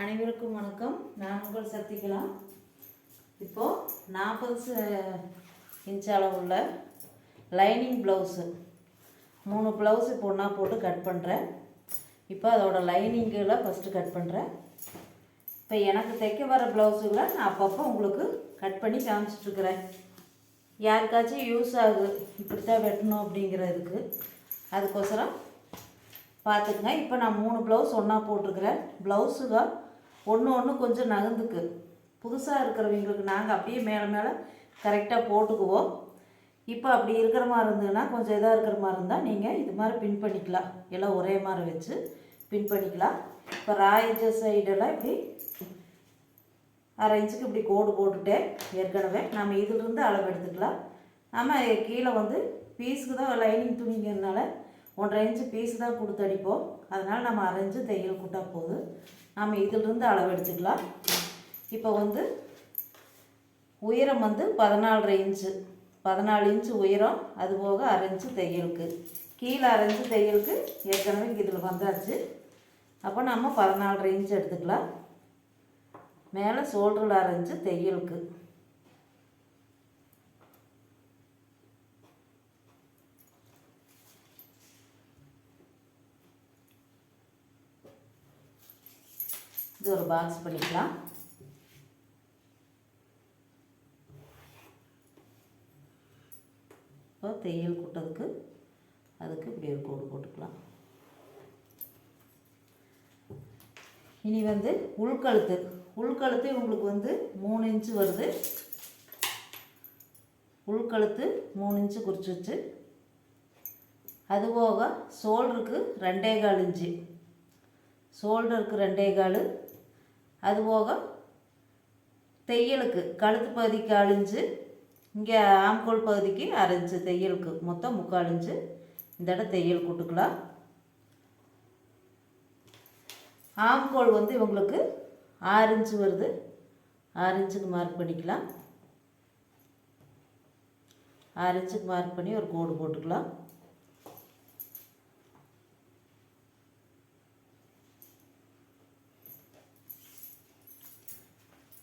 அனைவருக்கும் வணக்கம். நான் உங்கள் சக்திகலாம் இப்போது நாற்பது இன்ச் அளவுள்ள லைனிங் ப்ளவுஸு. மூணு ப்ளவுஸ் இப்போ ஒன்றா போட்டு கட் பண்ணுறேன் இப்போ அதோட லைனிங்கில் ஃபஸ்ட்டு கட் பண்ணுறேன் இப்போ எனக்கு தைக்க வர ப்ளவுஸுகளை நான் அப்பப்போ உங்களுக்கு கட் பண்ணி காமிச்சிட்ருக்குறேன். யாருக்காச்சும் யூஸ் ஆகுது இப்படி தான் வெட்டணும் அப்படிங்கிறதுக்கு அதுக்கோசரம் பார்த்துக்குங்க. இப்போ நான் மூணு ப்ளவுஸ் ஒன்றா போட்டிருக்கிறேன். ப்ளவுஸுகள் ஒன்று ஒன்று கொஞ்சம் நகர்ந்துக்கு. புதுசாக இருக்கிறவங்களுக்கு நாங்கள் அப்படியே மேலே மேலே கரெக்டாக போட்டுக்குவோம். இப்போ அப்படி இருக்கிற மாதிரி இருந்ததுன்னா கொஞ்சம் இதாக இருக்கிற மாதிரி இருந்தால் நீங்கள் இது மாதிரி பின் பண்ணிக்கலாம். எல்லாம் ஒரே மாதிரி வச்சு பின் பண்ணிக்கலாம். இப்போ ராயஜ சைடெல்லாம் இப்படி அரை இன்ச்சுக்கு இப்படி கோடு போட்டுட்டேன். ஏற்கனவே நம்ம இதிலிருந்து அளவு எடுத்துக்கலாம். நம்ம கீழே வந்து பீஸுக்கு தான் லைனிங் துணிங்கிறதுனால ஒன்றரை இன்ச்சு பீஸ் தான் கொடுத்து அடிப்போம். அதனால் நம்ம அரைஞ்சு தையல் கூட்டா போதும் நம்ம இதிலிருந்து அளவு எடுத்துக்கலாம். இப்போ வந்து உயரம் வந்து பதினாலரை இன்ச்சு பதினாலு இன்ச்சு உயரம் அது போக அரைஞ்சு தையலுக்கு. கீழே அரைஞ்சு தையலுக்கு ஏற்கனவே இதில் வந்தாச்சு. அப்போ நம்ம பதினாலரை இன்ச்சு எடுத்துக்கலாம். மேலே ஷோல்டரில் அரைஞ்சு தையலுக்கு இது ஒரு பாக்ஸ் பண்ணிக்கலாம். இப்போ தையல் கூட்டதுக்கு அதுக்கு இப்படி ஒரு கோடு போட்டுக்கலாம். இனி வந்து உள்கழுத்து உள்கழுத்து உங்களுக்கு வந்து மூணு இன்ச்சு வருது. உள்கழுத்து மூணு இன்ச்சு குறிச்சு வச்சு அது போக ஷோல்டருக்கு ரெண்டே கால் இன்ச்சு ஷோல்டருக்கு ரெண்டே கால் அது போக தையலுக்கு கழுத்து பகுதிக்கு அழிஞ்சு இங்கே ஆம்கோல் பகுதிக்கு அரைஞ்சு தையலுக்கு மொத்தம் முக்கால் இஞ்சு இந்த இடம் தையல் கூட்டுக்கலாம். ஆம்கோல் வந்து இவங்களுக்கு ஆறு இன்ச்சு வருது. ஆறு இன்ச்சுக்கு மார்க் பண்ணிக்கலாம். ஆறு இன்ச்சுக்கு மார்க் பண்ணி ஒரு கோடு போட்டுக்கலாம்.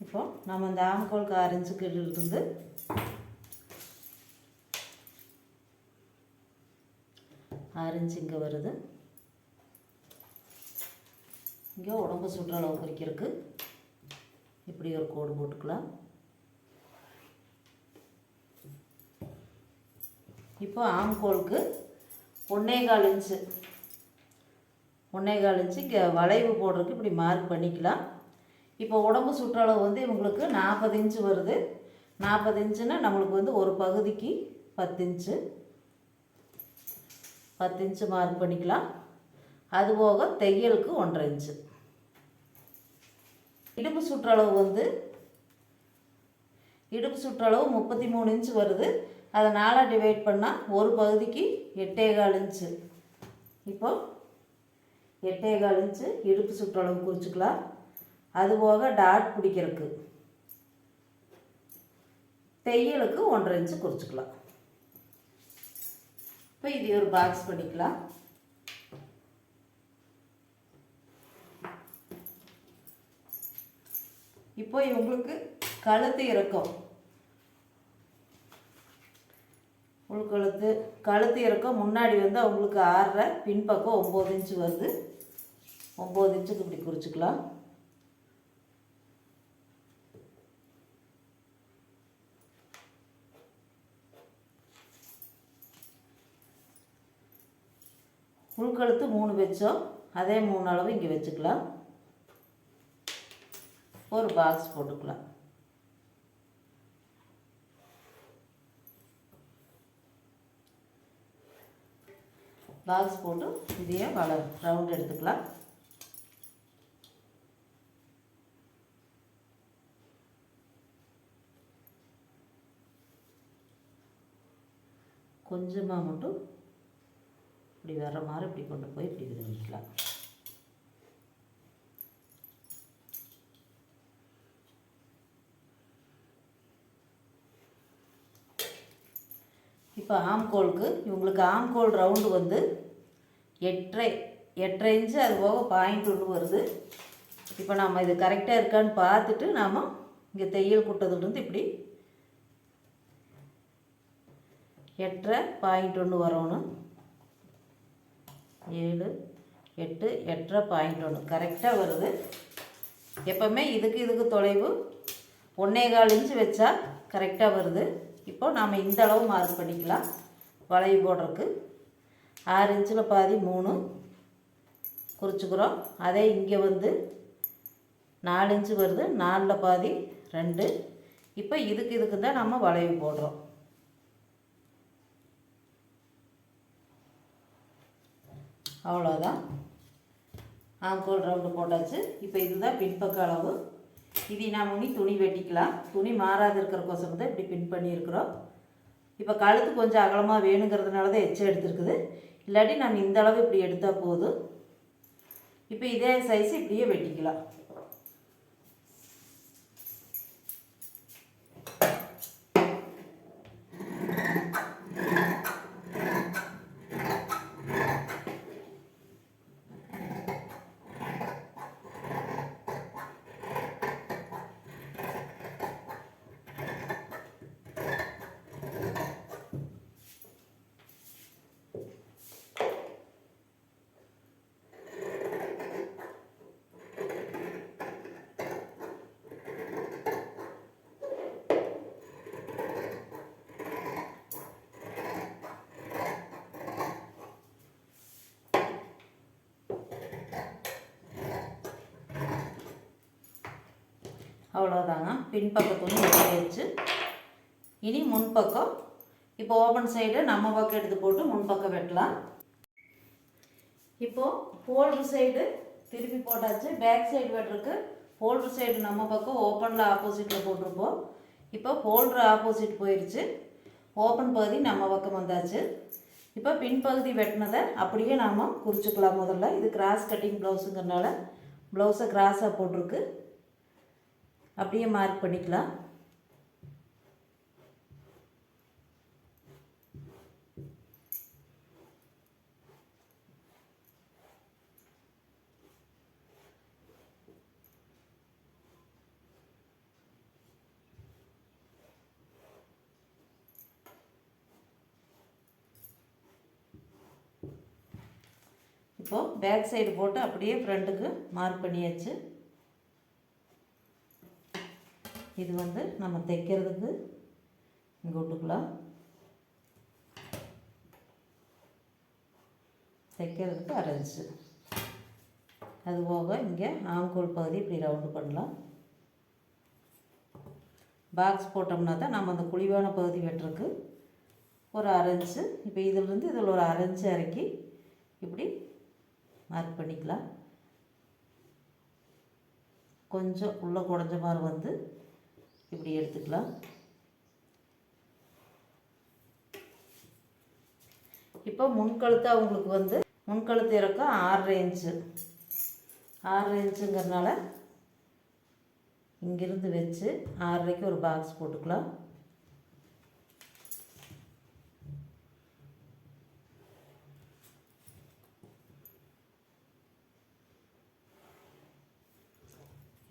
இப்போ நம்ம இந்த ஆம்கோலுக்கு ஆறு இன்ச்சுக்கு இருந்து இங்கே வருது. இங்கே உடம்பு சுற்ற அளவு குறிக்கிறதுக்கு இப்படி ஒரு கோடு போட்டுக்கலாம். இப்போ ஆம்கோலுக்கு ஒன்றே கால் இன்ச்சு ஒன்றே கால் இன்ச்சு இங்கே வளைவு போடுறதுக்கு இப்படி மார்க் பண்ணிக்கலாம். இப்போ உடம்பு சுற்றளவு வந்து இவங்களுக்கு நாற்பது இன்ச்சு வருது. நாற்பது இன்ச்சுன்னா நம்மளுக்கு வந்து ஒரு பகுதிக்கு பத்து இன்ச்சு பத்து இன்ச்சு மார்க் பண்ணிக்கலாம். அதுபோக தையலுக்கு ஒன்றரை இன்ச்சு இடுப்பு சுற்றளவு வந்து இடுப்பு சுற்றளவு முப்பத்தி மூணு இன்ச்சு வருது. அதை நாலாக டிவைட் பண்ணால் ஒரு பகுதிக்கு எட்டே கால் இன்ச்சு இப்போ எட்டே கால் இன்ச்சு இடுப்பு சுற்றளவு குறிச்சிக்கலாம். அது போக டாட் பிடிக்கிறதுக்கு. தையலுக்கு ஒன்றரை இன்ச்சு குறிச்சிக்கலாம். இப்போ இது ஒரு பாக்ஸ் பண்ணிக்கலாம். இப்போ இவங்களுக்கு கழுத்து இறக்கம். உள்கழுத்து கழுத்து இறக்கம் முன்னாடி வந்து அவங்களுக்கு ஆறரை பின்பக்கம் ஒம்பது இன்ச்சு வருது. ஒம்பது இன்ச்சுக்கு இப்படி குறிச்சிக்கலாம். உள்கழுத்து மூணு வச்சோம். அதே மூணு அளவு இங்கே வச்சுக்கலாம். ஒரு பாக்ஸ் போட்டுக்கலாம். பாக்ஸ் போட்டு இதையே வள ரவுண்ட் எடுத்துக்கலாம். கொஞ்சமாக மட்டும் இப்படி வர்ற மாதிரி இப்படி கொண்டு போய் இப்படி இது பண்ணிக்கலாம். இப்போ ஆம்கோலுக்கு இவங்களுக்கு ஆம்கோல் ரவுண்டு வந்து எட்டரை எட்டரை இன்ச்சு அது போக பாயிண்ட் ஒன்று வருது. இப்போ நாம் இது கரெக்டாக இருக்கான்னு பார்த்துட்டு நாம் இங்கே தையல் குட்டதுலேருந்து இப்படி எட்டரை பாயிண்ட் ஒன்று வரணும் ஏழு எட்டு எட்டரை பாயிண்ட் ஒன்று கரெக்டாக வருது. எப்போவுமே இதுக்கு இதுக்கு தொலைவு. ஒன்றே கால் இன்ச்சு வச்சா கரெக்டாக வருது. இப்போது நாம் இந்த அளவு மார்க் பண்ணிக்கலாம். வளைவு போடுறதுக்கு. ஆறு இன்ச்சில் பாதி மூணு. குறிச்சிக்கிறோம். அதே இங்கே வந்து நாலு இன்ச்சு வருது. நாலில் பாதி ரெண்டு. இப்போ இதுக்கு இதுக்கு தான் நம்ம வளைவு போடுறோம். அவ்வளோதான் ஆங்கோல் ரவுண்டு போட்டாச்சு. இப்போ இதுதான் பின்பக்க அளவு. இதை நாம் இனி துணி வெட்டிக்கலாம். துணி மாறாது இருக்கிறக்கோசரம் தான் இப்படி பின் பண்ணியிருக்கிறோம். இப்போ கழுத்து கொஞ்சம் அகலமாக வேணுங்கிறதுனால தான் எச்சம் எடுத்துருக்குது. இல்லாட்டி நம்ம இந்த அளவு இப்படி எடுத்தால் போதும். இப்போ இதே சைஸ் இப்படியே வெட்டிக்கலாம். அவ்வளோதாங்க பின்பக்க துணி இனி முன்பக்கம். இப்போ ஓப்பன் சைடு நம்ம பக்கம் எடுத்து போட்டு முன்பக்கம் வெட்டலாம். இப்போது ஃபோல்டு சைடு திருப்பி போட்டாச்சு. பேக் சைடு வெட்டுறதுக்கு ஃபோல்டர் சைடு நம்ம பக்கம் ஓப்பனில் ஆப்போசிட்டில் போட்டிருப்போம். இப்போ ஃபோல்டர் ஆப்போசிட் போயிடுச்சு ஓப்பன் பகுதி நம்ம பக்கம் வந்தாச்சு. இப்போ பின்பகுதி வெட்டினதை அப்படியே நாம் குறிச்சிக்கலாம் முதல்ல. இது கிராஸ் கட்டிங் ப்ளவுஸுங்கிறனால ப்ளவுஸை கிராஸாக போட்டிருக்கு. அப்படியே மார்க் பண்ணிக்கலாம். இப்போது பேக் சைடு போட்டு அப்படியே ஃப்ரண்ட்டுக்கு மார்க் பண்ணியாச்சு. இது வந்து நம்ம தைக்கிறதுக்கு இங்கே விட்டுக்கலாம். தைக்கிறதுக்கு அரைஞ்சு அது போக இங்கே ஆம்கோல் பகுதி இப்படி ரவுண்டு பண்ணலாம். பாக்ஸ் போட்டோம்னா தான் நம்ம அந்த குழிவான பகுதி வெட்டுறதுக்கு ஒரு அரைஞ்சு இப்போ இதிலிருந்து இதில் ஒரு அரைஞ்சு இறக்கி இப்படி மார்க் பண்ணிக்கலாம். கொஞ்சம் உள்ளே குடஞ்ச மாதிரி வந்து இப்படி எடுத்துக்கலாம். இப்போ முன்கழுத்து அவங்களுக்கு வந்து முன்கழுத்து இறக்கம் ஆறரை இன்ச்சு. ஆறரை இன்ச்சுங்கிறனால இங்கிருந்து வச்சு ஆறரைக்கு ஒரு பாக்ஸ் போட்டுக்கலாம்.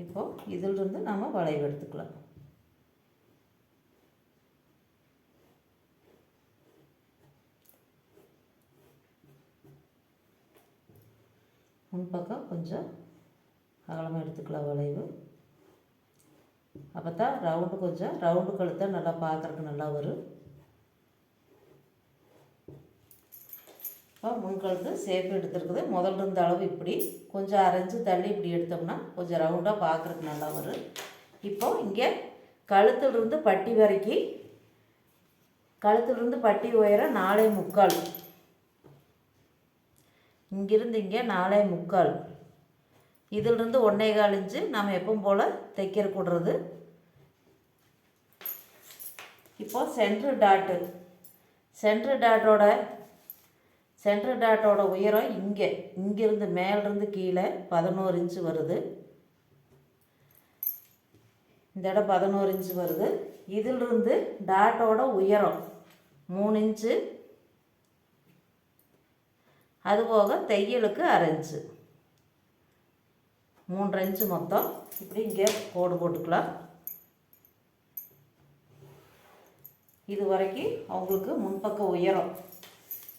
இப்போது இதிலிருந்து நாம் வளைவு எடுத்துக்கலாம். முன்பக்கம் கொஞ்சம் அகலமாக எடுத்துக்கலாம் வளைவு. அப்போ தான் ரவுண்டு கொஞ்சம் ரவுண்டு கழுத்தை நல்லா பார்க்குறக்கு நல்லா வரும். இப்போ முன்கழுத்து சேஃப் எடுத்துருக்குது. முதல்ல இருந்த அளவு இப்படி கொஞ்சம் அரைஞ்சு தள்ளி இப்படி எடுத்தோம்னா கொஞ்சம் ரவுண்டாக பார்க்குறக்கு நல்லா வரும். இப்போ இங்கே கழுத்துலேருந்து பட்டி வரைக்கும் கழுத்துலேருந்து பட்டி உயர நாலே முக்கால். இங்கிருந்து இங்கே நாலே முக்கால். இதிலிருந்து ஒன்றே கால் இன்ச்சு நம்ம எப்பவும் போல் தைக்கிற கூடுறது. இப்போ சென்ட்ரு டாட்டு. சென்ட்ரு டாட்டோட சென்ட்ரு டாட்டோட உயரம் இங்கே. இங்கேருந்து மேலேருந்து கீழே பதினோரு இன்ச்சு வருது. இந்த இடம் பதினோரு இன்ச்சு வருது. இதிலிருந்து டாட்டோட உயரம் மூணு இன்ச்சு அதுபோக தையலுக்கு அரைஞ்சு. மூன்று இன்ச்சு மொத்தம். இப்படி இங்கே கோடு போட்டுக்கலாம். இது வரைக்கும் அவங்களுக்கு முன்பக்க உயரம்.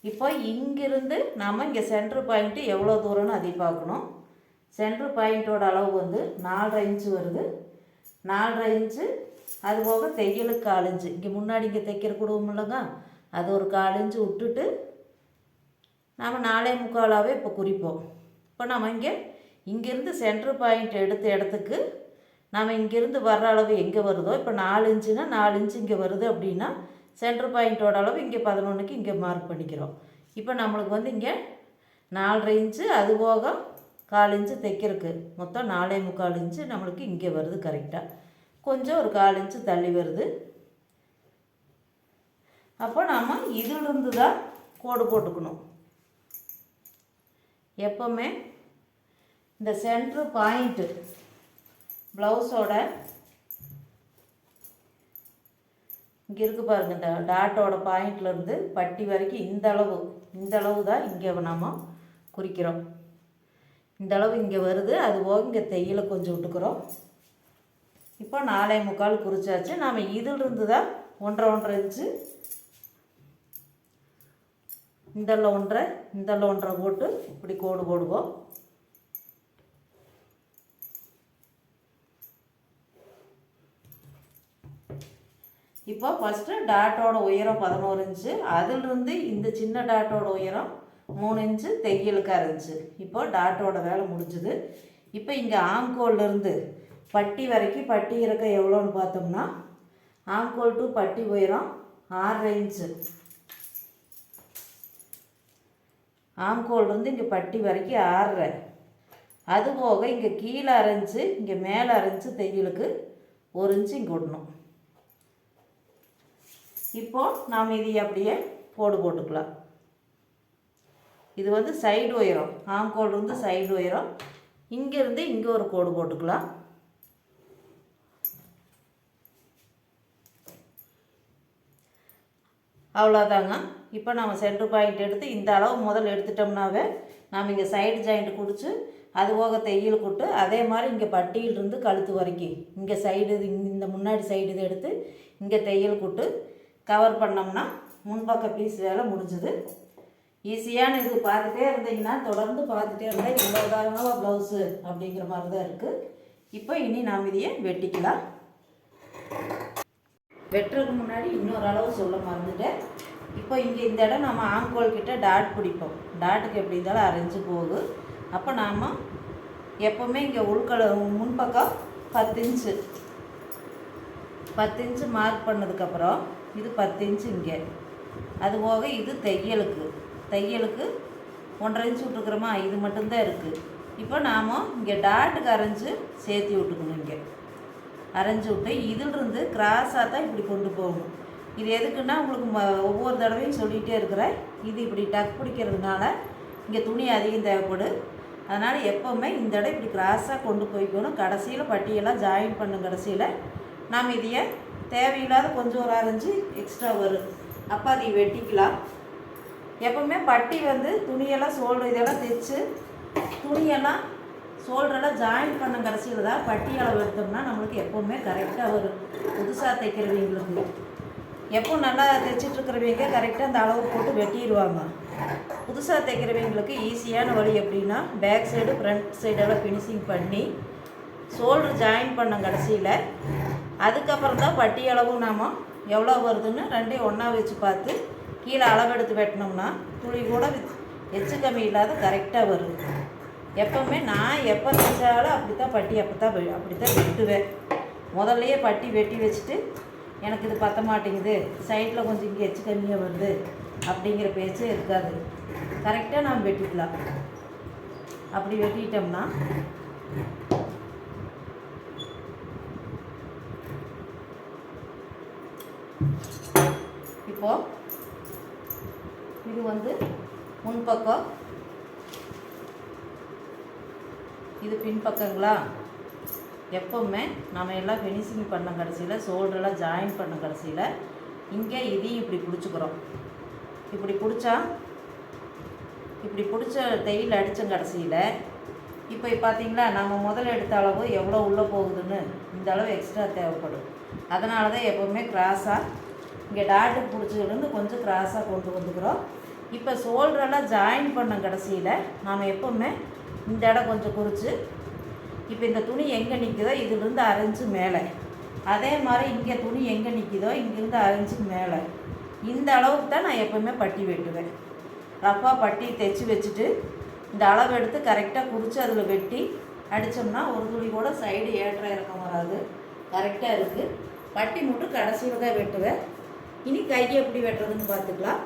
இப்போ இங்கிருந்து நாம் இங்கே சென்ட்ரு பாயிண்ட்டு எவ்வளோ தூரம்னு அதை பார்க்கணும். சென்ட்ரு பாயிண்ட்டோட அளவு வந்து நாலரை இன்ச்சு வருது. நாலரை இன்ச்சு அது போக தையலுக்கு கால் இன்ச்சு. இங்கே முன்னாடி இங்கே தைக்கிற குடும்பம் இல்லைங்க? அது ஒரு கால் விட்டுட்டு நாம் நாலே முக்காலாகவே இப்போ குறிப்போம். இப்போ நம்ம இங்கே இங்கேருந்து சென்ட்ரு பாயிண்ட் எடுத்த இடத்துக்கு நாம் இங்கேருந்து வர்ற அளவு எங்கே வருதோ இப்போ நாலு இன்ச்சுனா நாலு இன்ச்சு இங்கே வருது அப்படின்னா சென்ட்ரு பாயிண்ட்டோட அளவு இங்கே பதினொன்றுக்கு இங்கே மார்க் பண்ணிக்கிறோம். இப்போ நம்மளுக்கு வந்து இங்கே நாலரை இன்ச்சு அது போக கால் இன்ச்சு தைக்கிறதுக்கு மொத்தம் நாலே முக்கால் இன்ச்சு நம்மளுக்கு இங்கே வருது கரெக்டாக கொஞ்சம் ஒரு கால் இன்ச்சு தள்ளி வருது. அப்போ நாம் இதிலிருந்து தான் கோடு போட்டுக்கணும். எப்போவுமே இந்த சென்ட்ரு பாயிண்ட்டு ப்ளவுஸோட இங்கே இருக்கு பாருங்க இந்த டாட்டோட பாயிண்ட்லேருந்து பட்டி வரைக்கும் இந்த அளவு இந்த அளவு தான் இங்கே நம்ம குறிக்கிறோம். இந்த அளவு இங்கே வருது அது போக இங்கே தையலை கொஞ்சம் விட்டுக்கிறோம். இப்போ நாலே முக்கால் குறிச்சாச்சு நாம் இதிலிருந்து தான் ஒன்றரை ஒன்றரை இன்ச்சு இந்த ஒன்றரை இந்த ஒன்றரை போட்டு இப்படி கோடு போடுவோம். இப்போ ஃபஸ்ட்டு டாட்டோட உயரம் பதினோரு இன்ச்சு அதிலிருந்து இந்த சின்ன டாட்டோட உயரம் மூணு இன்ச்சு தையலுக்காக இருந்துச்சு இப்போ டாட்டோட வேலை முடிஞ்சுது. இப்போ இங்கே ஆம்கோல்லேருந்து பட்டி வரைக்கும் பட்டி இருக்க எவ்வளோன்னு பார்த்தோம்னா ஆம்கோல் டு பட்டி உயரம் ஆறரை இன்ச்சு. ஆம்கோல்லேருந்து இங்கே பட்டி வரைக்கும் ஆறரை அது போக இங்கே கீழே அரைஞ்சி இங்கே மேலே அரைஞ்சு தையலுக்கு ஒரு இன்ச்சு இங்கே விடணும் இப்போ நாம் இதை அப்படியே போடு போட்டுக்கலாம். இது வந்து சைடு உயரம். ஆம்கோல்லேருந்து சைடு உயரம். இங்கேருந்து இங்கே ஒரு கோடு போட்டுக்கலாம். அவ்வளோதாங்க இப்போ நம்ம சென்டர் பாயிண்ட் எடுத்து இந்த அளவு முதல்ல எடுத்துட்டோம்னாவே நாம் இங்கே சைடு ஜாயிண்ட் குடிச்சு அது போக தையல் கொட்டு அதே மாதிரி இங்கே பட்டியிலிருந்து கழுத்து வரைக்கும். இங்கே சைடு இது இந்த முன்னாடி சைடு இது எடுத்து இங்கே தையல் கொட்டு கவர் பண்ணோம்னா முன்பக்க பீஸ் வேலை முடிஞ்சுது. ஈஸியான இது பார்த்துட்டே இருந்தீங்கன்னா தொடர்ந்து பார்த்துட்டே இருந்தால் இவ்வளோ தாராளமாக ப்ளவுஸு அப்படிங்கிற மாதிரி தான் இருக்குது இப்போ இனி நாம் இதையே வெட்டிக்கலாம். வெட்டுறதுக்கு முன்னாடி இன்னொரு அளவு சொல்ல மறந்துட்டேன். இப்போ இங்கே இந்த இடம் நம்ம ஆம்கோல் கிட்ட டாட் பிடிப்போம். டாட்டுக்கு எப்படி இருந்தாலும் அரைஞ்சு போகுது. அப்போ நாம் எப்போவுமே இங்கே உள்கல முன்பக்கம் பத்து இன்ச்சு பத்து இன்ச்சு மார்க் பண்ணதுக்கப்புறம் இது பத்து இன்ச்சு இங்கே. அது போக இது தையலுக்கு. தையலுக்கு ஒன்றரை இன்ச்சு விட்டுக்கிறோமா இது மட்டும்தான் இருக்குது இப்போ நாம் இங்கே டாட்டுக்கு அரைஞ்சு சேர்த்தி விட்டுக்கணும் இங்கே. அரைஞ்சி விட்டு இதிலிருந்து கிராஸாக தான் இப்படி கொண்டு போகணும் இது எதுக்குன்னா உங்களுக்கு ம ஒவ்வொரு தடவையும் சொல்லிகிட்டே இருக்கிறேன் இது இப்படி டக் பிடிக்கிறதுனால இங்கே துணி அதிகம் தேவைப்படும் அதனால் எப்போவுமே இந்த இடம் இப்படி கிராஸாக கொண்டு போய்க்கணும். கடைசியில் பட்டியெல்லாம் ஜாயின் பண்ணும் கடைசியில் நாம் இதையே தேவையில்லாத கொஞ்சம் ஒரு அரைஞ்சு எக்ஸ்ட்ரா வரும். அப்போ அதை வெட்டிக்கலாம். எப்போவுமே பட்டி வந்து துணியெல்லாம் சோல்டு இதெல்லாம் தைச்சு துணியெல்லாம் சோல்டரெல்லாம் ஜாயின் பண்ண கடைசியில். தான் பட்டி அளவு எடுத்தோம்னா நம்மளுக்கு எப்போவுமே கரெக்டாக வரும் புதுசாக தைக்கிறவங்களுக்கு எப்போ நல்லா தைச்சிட்ருக்கிறவங்க கரெக்டாக அந்த அளவு போட்டு வெட்டிடுவாங்க. புதுசாக தைக்கிறவங்களுக்கு ஈஸியான வழி எப்படின்னா பேக் சைடு ஃப்ரண்ட் சைடெல்லாம் ஃபினிஷிங் பண்ணி ஷோல்டர் ஜாயின் பண்ண கடைசியில் அதுக்கப்புறம் தான் பட்டி அளவும் நாம் எவ்வளோ வருதுன்னு ரெண்டையும் ஒன்றா வச்சு பார்த்து கீழே அளவெடுத்து வெட்டினோம்னா துளி கூட எச்சு கம்மி இல்லாத கரெக்டாக வரும் எப்போவுமே நான் எப்போ தைச்சாலும் அப்படி தான் பட்டி அப்போ தான் அப்படி தான் வெட்டுவேன். முதல்லையே பட்டி வெட்டி வச்சுட்டு எனக்கு இது பற்ற மாட்டேங்குது சைடில் கொஞ்சம் இங்கே எச்சு கம்மியாக வருது அப்படிங்கிற பேச்சு இருக்காது. கரெக்டாக நாம் வெட்டிக்கலாம். அப்படி வெட்டிட்டோம்னா இப்போது இது வந்து முன்பக்கம் இது பின்பக்கங்களா? எப்போவுமே நம்ம எல்லாம் ஃபினிஷிங் பண்ண கடைசியில் ஷோல்டரெல்லாம் ஜாயின் பண்ண கடைசியில் இங்கே இதையும் இப்படி பிடிச்சிக்கிறோம். இப்படி பிடிச்சா இப்படி பிடிச்ச தையல் அடித்த கடைசியில் இப்போ பார்த்தீங்களா நம்ம முதல்ல எடுத்த அளவு எவ்வளோ உள்ளே போகுதுன்னு இந்த அளவு எக்ஸ்ட்ரா தேவைப்படும். அதனால தான் எப்போவுமே கிராஸாக இங்கே டாட்டு பிடிச்சதுலேருந்து கொஞ்சம் கிராஸாக கொண்டு வந்துக்கிறோம். இப்போ ஷோல்டரெல்லாம் ஜாயின் பண்ண கடைசியில் நாம் எப்போவுமே இந்த இடம் கொஞ்சம் குறித்து இப்போ இந்த துணி எங்கே நிற்குதோ இதுலேருந்து அரைஞ்சு மேலே. அதே மாதிரி இங்கே துணி எங்கே நிற்குதோ இங்கேருந்து அரைஞ்சு மேலே. இந்த அளவுக்கு தான் நான் எப்போவுமே பட்டி வெட்டுவேன். ரஃபாக பட்டி தைச்சி வச்சுட்டு இந்த அளவு எடுத்து கரெக்டாக குறித்து அதில் வெட்டி அடித்தோம்னா ஒரு துளி கூட சைடு ஏற்ற இறக்கம் வராது. கரெக்டாக இருக்குது பட்டி மட்டும் கடைசியில் தான் வெட்டுவேன். இனி கையை எப்படி வெட்டுறதுன்னு பார்த்துக்கலாம்.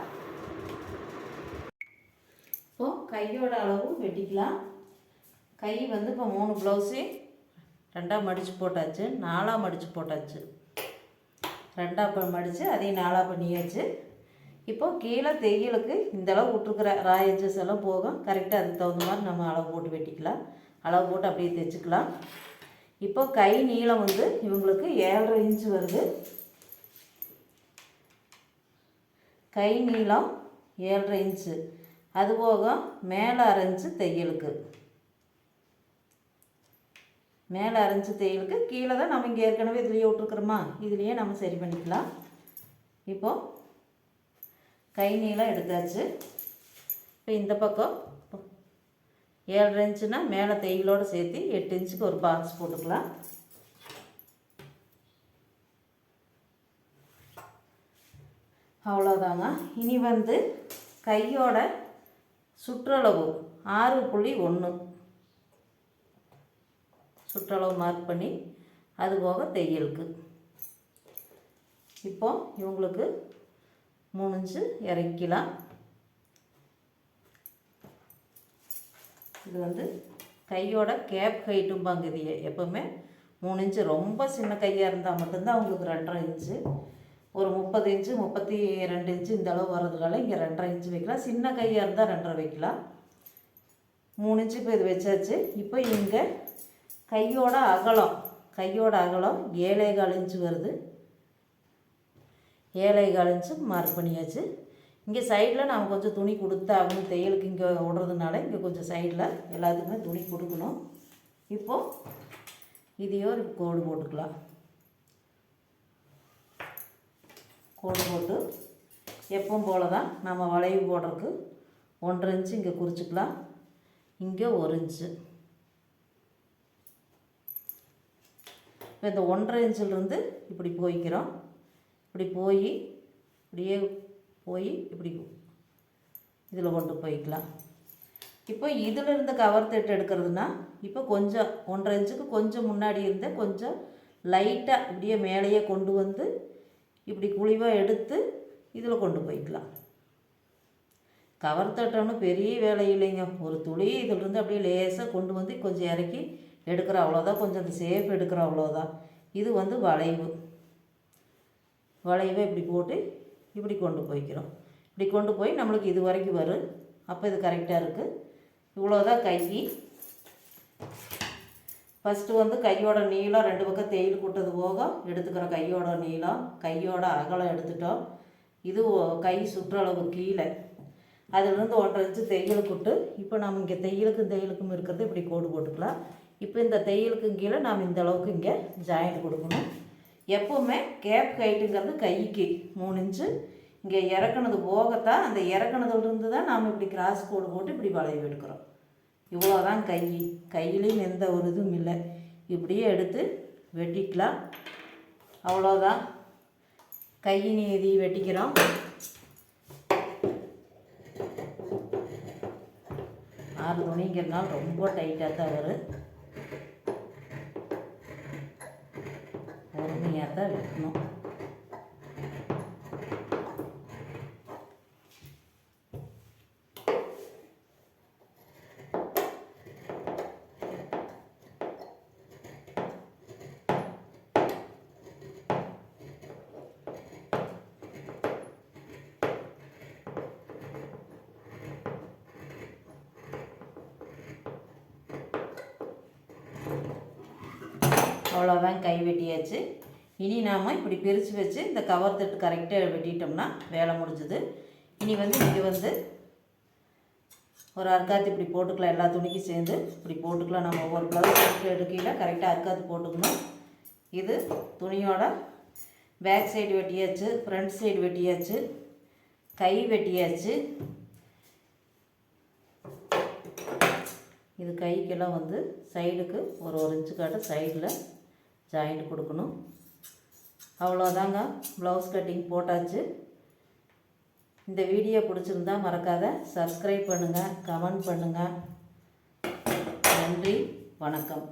இப்போது கையோட அளவு வெட்டிக்கலாம். கை வந்து இப்போ மூணு ப்ளவுஸு ரெண்டாக மடித்து போட்டாச்சு நாலாக மடித்து போட்டாச்சு. ரெண்டாக இப்போ மடித்து அதையும் நாலாக பண்ணியாச்சு. இப்போ கீழே தையலுக்கு இந்த அளவு விட்ருக்குற ராயஜஸ் எல்லாம் போகும். கரெக்டாக அதுக்கு தகுந்த மாதிரி நம்ம அளவு போட்டு வெட்டிக்கலாம். அளவு போட்டு அப்படியே தைச்சிக்கலாம். இப்போ கை நீளம் வந்து இவங்களுக்கு ஏழரை இன்ச்சு வருது. கை நீளம் ஏழரை இன்ச்சு அது போக மேலே அரைஞ்சு தையலுக்கு. மேலே அரைஞ்ச தையலுக்கு கீழே தான் நம்ம இங்கே ஏற்கனவே இதுலேயே விட்ருக்குறோமா இதுலேயே நம்ம சரி பண்ணிக்கலாம். இப்போது கை நீளம் எடுத்தாச்சு. இப்போ இந்த பக்கம் ஏழரை இன்ச்சுனா மேலே தையலோடு சேர்த்து எட்டு இன்ச்சுக்கு ஒரு பாக்ஸ் போட்டுக்கலாம். அவ்வளோதாங்க இனி வந்து கையோட சுற்றளவு ஆறு புள்ளி ஒன்று சுற்றளவு மார்க் பண்ணி அது போக தையலுக்கு. இப்போ இவங்களுக்கு மூணு இன்ச்சு இறக்கிக்கலாம் இது வந்து கையோட கேப் ஹைட்டும்பாங்க இது எப்போவுமே மூணு இன்ச்சு ரொம்ப சின்ன கையாக இருந்தால் மட்டும்தான் அவங்களுக்கு ரெண்டரை இன்ச்சு. ஒரு முப்பது இன்ச்சு முப்பத்தி ரெண்டு இன்ச்சு இந்த அளவு வர்றதுனால இங்கே ரெண்டரை இன்ச்சு வைக்கலாம். சின்ன கையாக இருந்தால் ரெண்டரை வைக்கலாம். மூணு இன்ச்சு இப்போ இது வச்சாச்சு. இப்போ இங்கே கையோட அகலம் கையோட அகலம் ஏழை கால் இன்ச்சு வருது. ஏழை கால் இன்ச்சு மார்க் பண்ணியாச்சு. இங்கே சைடில் நாம் கொஞ்சம் துணி கொடுத்தா அவங்க தையலுக்கு இங்கே விடுறதுனால இங்கே கொஞ்சம் சைடில் எல்லாத்துக்குமே துணி கொடுக்கணும். இப்போது இதையோ ஒரு கோடு போட்டுக்கலாம். கோடு போட்டு எப்பவும் போல தான் நம்ம வளைவு போடுறதுக்கு ஒன்றரை இன்ச்சு இங்கே குறிச்சிக்கலாம். இங்கே ஒரு இன்ச்சு இப்போ இந்த ஒன்றரை இன்ச்சிலிருந்து இப்படி போய்க்கிறோம். இப்படி போய் இப்படியே போய் இப்படி இதில் கொண்டு போய்க்கலாம். இப்போ இதில் இருந்து கவர் தட்டு எடுக்கிறதுனா இப்போ கொஞ்சம் ஒன்றரை இன்ச்சுக்கு கொஞ்சம் முன்னாடி இருந்தே கொஞ்சம் லைட்டாக இப்படியே மேலேயே கொண்டு வந்து இப்படி குழிவாக எடுத்து இதில் கொண்டு போய்க்கலாம். கவர் தட்டோன்னு பெரிய வேலை இல்லைங்க. ஒரு துளி இதிலிருந்து அப்படியே லேசாக கொண்டு வந்து கொஞ்சம் இறக்கி எடுக்கிற அவ்வளோதான் கொஞ்சம் அந்த சேஃப் எடுக்கிற அவ்வளோதான் இது வந்து வளைவு. வளைவை இப்படி போட்டு இப்படி கொண்டு போய்க்கிறோம். இப்படி கொண்டு போய் நம்மளுக்கு இது வரைக்கும் வரும். அப்போ இது கரெக்டாக இருக்குது இவ்வளோதான் கை. ஃபஸ்ட்டு வந்து கையோட நீளம் ரெண்டு பக்கம் தேயில் கூட்டது போக எடுத்துக்கிற கையோட நீளம் கையோட அகலம் எடுத்துட்டோம். இது கை சுற்றளவு கீழே. அதுலேருந்து ஒன்றரை இன்ச்சு தையல் கூட்டு. இப்போ நம்ம இங்கே தையலுக்கும் தையலுக்கும் இருக்கிறது இப்படி கோடு போட்டுக்கலாம். இப்போ இந்த தையலுக்கும் கீழே நாம் இந்த அளவுக்கு இங்கே ஜாயிண்ட் கொடுக்கணும். எப்போவுமே கேப் ஹைட்டுங்கிறது கைக்கு மூணு இன்ச்சு. இங்கே இறக்குனது போகத்தான் அந்த இறக்குனதுலேருந்து தான் நாம் இப்படி கிராஸ் கோடு போட்டு இப்படி வளைவு எடுக்கிறோம். இவ்வளோதான் கை. கையிலையும் எந்த ஒரு இதுவும் இல்லை. இப்படியே எடுத்து வெட்டிக்கலாம். அவ்வளோதான் கை நீதி வெட்டிக்கிறோம். ஆறு துணிங்கிறதுனால ரொம்ப டைட்டாக தான் வரும். தனியாக தான் வெட்டணும். அவ்வளோதான் கை வெட்டியாச்சு. இனி நாம் இப்படி பிரித்து வச்சு இந்த கவர் தட்டு கரெக்டாக வெட்டிட்டோம்னா வேலை முடிஞ்சுது. இனி வந்து இது வந்து ஒரு அர்க்காத்து இப்படி போட்டுக்கலாம். எல்லா துணிக்கும் சேர்ந்து இப்படி போட்டுக்கலாம். நம்ம ஒவ்வொரு ப்ளவுஸ் எடுக்கையில் கரெக்டாக அர்க்காத்து போட்டுக்கணும். இது துணியோட பேக் சைடு வெட்டியாச்சு ஃப்ரண்ட் சைடு வெட்டியாச்சு கை வெட்டியாச்சு. இது கைக்கெல்லாம் வந்து சைடுக்கு ஒரு ஒரு இன்ச்சு காட்ட சைடில் ஜாயிண்ட் கொடுக்கணும். அவ்வளோதாங்க. ப்ளவுஸ் கட்டிங் போட்டாச்சு. இந்த வீடியோ பிடிச்சிருந்தா மறக்காத. சப்ஸ்கிரைப் பண்ணுங்கள் கமெண்ட் பண்ணுங்கள் நன்றி வணக்கம்.